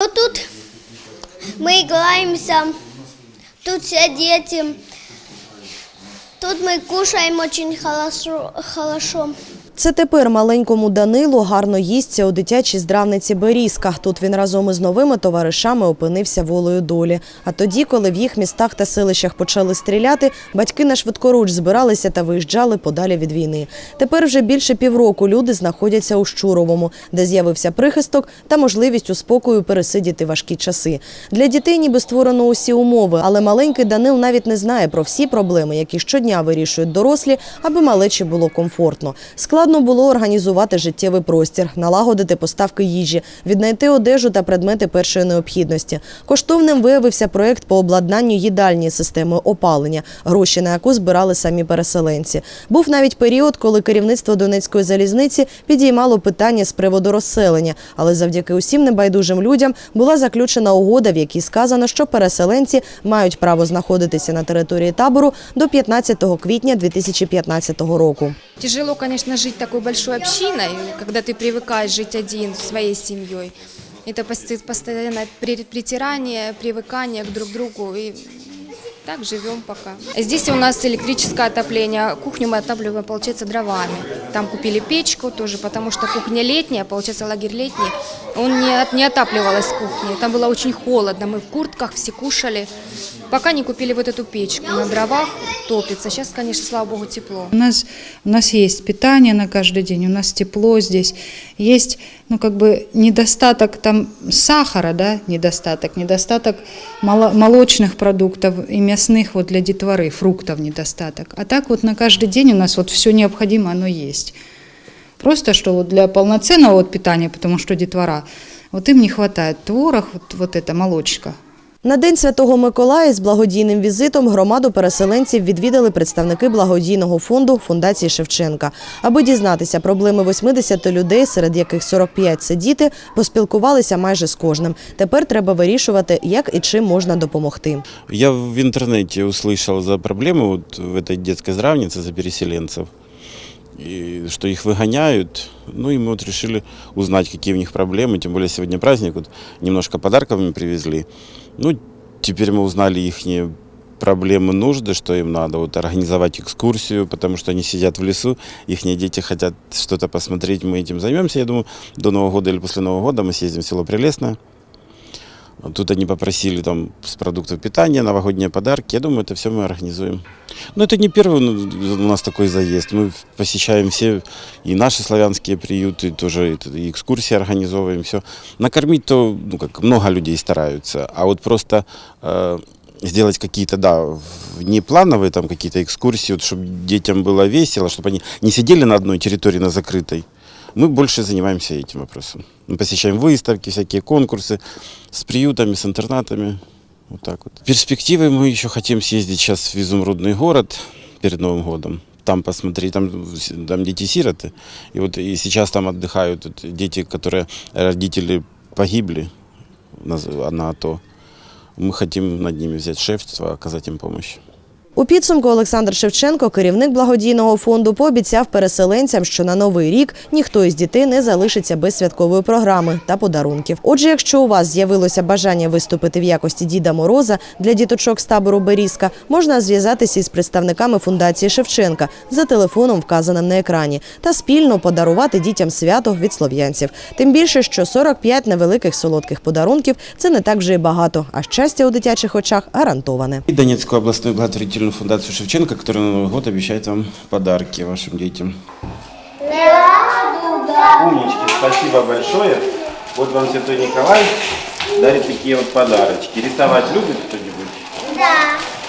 Вот тут мы играемся, тут все дети. Тут мы кушаем очень хорошо. Це тепер маленькому Данилу гарно їсться у дитячій здравниці Берізка. Тут він разом із новими товаришами опинився волею долі. А тоді, коли в їх містах та селищах почали стріляти, батьки на швидкоруч збиралися та виїжджали подалі від війни. Тепер вже більше півроку люди знаходяться у Щуровому, де з'явився прихисток та можливість у спокою пересидіти важкі часи. Для дітей ніби створено усі умови, але маленький Данил навіть не знає про всі проблеми, які щодня вирішують дорослі, аби малечі було комфортно. Складно було організувати життєвий простір, налагодити поставки їжі, віднайти одежу та предмети першої необхідності. Коштовним виявився проєкт по обладнанню їдальні системи опалення, гроші на яку збирали самі переселенці. Був навіть період, коли керівництво Донецької залізниці підіймало питання з приводу розселення, але завдяки усім небайдужим людям була заключена угода, в якій сказано, що переселенці мають право знаходитися на території табору до 15 квітня 2015 року. Тяжело, конечно, жить такой большой общиной, когда ты привыкаешь жить один своей семьей. Это пост- постоянное при- притирание, привыкание к друг другу. И так живем пока. Здесь у нас электрическое отопление. Кухню мы отапливаем, получается, дровами. Там купили печку тоже, потому что кухня летняя, получается, лагерь летний. Он не, от- не отапливалась кухня. Там было очень холодно. Мы в куртках все кушали. Пока не купили вот эту печку. На дровах топится. Сейчас, конечно, слава богу, тепло. У нас, у нас есть питание на каждый день, у нас тепло здесь, есть, ну, как бы недостаток там сахара, да, недостаток, недостаток молочных продуктов и мясных вот для детворы, фруктов недостаток. А так вот на каждый день у нас вот все необходимое, оно есть. Просто что вот для полноценного вот питания, потому что детвора, вот им не хватает творог, вот, вот это молочка, На День Святого Миколая з благодійним візитом громаду переселенців відвідали представники благодійного фонду Фундації Шевченка. Аби дізнатися проблеми 80 людей, серед яких 45 – це діти, поспілкувалися майже з кожним. Тепер треба вирішувати, як і чим можна допомогти. Я в интернете услышал за проблемы вот в этой детской здравнице за переселенцев, и что их выгоняют. Ну и мы вот решили узнать, какие у них проблемы. Тем более сегодня праздник, вот немножко подарков им привезли. Ну, теперь мы узнали их проблемы, нужды, что им надо. Вот организовать экскурсию, потому что они сидят в лесу, их дети хотят что-то посмотреть, мы этим займемся. Я думаю, до Нового года или после Нового года мы съездим в село Прелестное. Тут они попросили там с продуктов питания, новогодние подарки. Я думаю, это все мы организуем. Но это не первый ну, у нас такой заезд. Мы посещаем все и наши славянские приюты, тоже и экскурсии организовываем, все. Накормить то, ну как, много людей стараются, а вот просто э, сделать какие-то, да, в- неплановые там какие-то экскурсии, вот, чтобы детям было весело, чтобы они не сидели на одной территории, на закрытой. Мы больше занимаемся этим вопросом. Мы посещаем выставки, всякие конкурсы с приютами, с интернатами. Вот так вот. Перспективы мы еще хотим съездить сейчас в Изумрудный город перед Новым годом. Там посмотреть, там, там дети-сироты. И вот и сейчас там отдыхают вот дети, которые родители погибли на, на АТО. Мы хотим над ними взять шефство, оказать им помощь. У підсумку Олександр Шевченко, керівник благодійного фонду, пообіцяв переселенцям, що на новий рік ніхто із дітей не залишиться без святкової програми та подарунків. Отже, якщо у вас з'явилося бажання виступити в якості Діда Мороза для діточок з табору Берізка, можна зв'язатися із представниками фундації Шевченка за телефоном, вказаним на екрані, та спільно подарувати дітям свято від слов'янців. Тим більше, що 45 невеликих солодких подарунків це не так вже й багато, а щастя у дитячих очах гарантоване. И Донецкую областную благотворительную фундацию Шевченко, которая на Новый год обещает вам подарки вашим детям. Умнички, спасибо большое. Вот вам Святой Николай дарит такие вот подарочки. Рисовать любит кто-нибудь? Да.